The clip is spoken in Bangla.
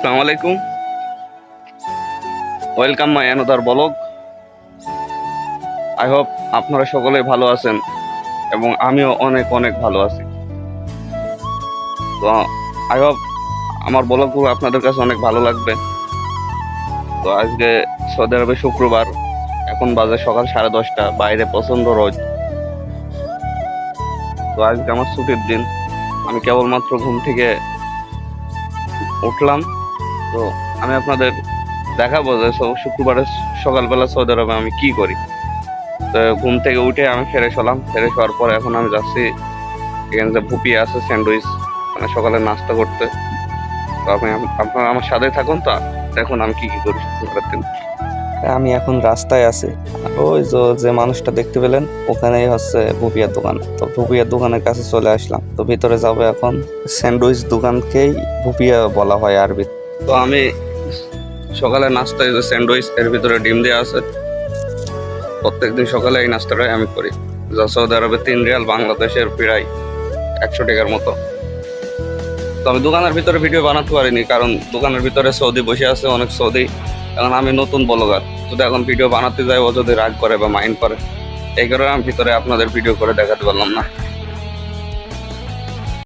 আসসালামু আলাইকুম welcome my another blog I hope আপনারা সকলে ভালো আছেন এবং আমিও অনেক অনেক ভালো আছি। তো আই হোপ আমার ব্লগগুলো আপনাদের কাছে অনেক ভালো লাগবে। তো, আজকে সৌদি আরবে শুক্রবার, এখন বাজে সকাল সাড়ে দশটা, বাইরে প্রচণ্ড রোদ। তো, আজকে আমার ছুটির দিন। আমি কেবলমাত্র ঘুম থেকে উঠলাম। তো আমি আপনাদের দেখাবো যে শুক্রবারে সকালবেলা সৌদি আরবে আমি কি করি। তো ঘুম থেকে উঠে আমি ফ্রেশ হলাম। ফ্রেশ হওয়ার পর এখন আমি যাচ্ছি এখানে যে ভুপি আছে, স্যান্ডউইচ মানে সকালে নাস্তা করতে। তো আপনি, আপনারা আমার সাথে থাকুন তো, দেখুন আমি কি কি করি শুক্রবারের দিন। আমি এখন রাস্তায় আছি। ওই যে মানুষটা দেখতে পেলেন, ওখানেই হচ্ছে ভুপিয়ার দোকান। তো ভুপিয়ার দোকানের কাছে চলে আসলাম। তো ভিতরে যাব এখন। স্যান্ডউইচ দোকানকেই ভুপিয়া বলা হয় আরবি। তো আমি সকালে নাস্তায় যে স্যান্ডউইচ, এর ভিতরে ডিম দেওয়া আছে। প্রত্যেকদিন সকালে এই নাস্তাটাই আমি করি। যা সৌদি আরবে তিন রিয়াল, বাংলাদেশের প্রায় একশো টাকার মতো। তো আমি দোকানের ভিতরে ভিডিও বানাতে পারিনি, কারণ দোকানের ভিতরে সৌদি বসে আছে অনেক সৌদি। এখন আমি নতুন ব্লগার। যদি এখন ভিডিও বানাতে যাই ও যদি রাগ করে বা মাইন্ড করে, এই কারণে আমি ভিতরে আপনাদের ভিডিও করে দেখাতে পারলাম না।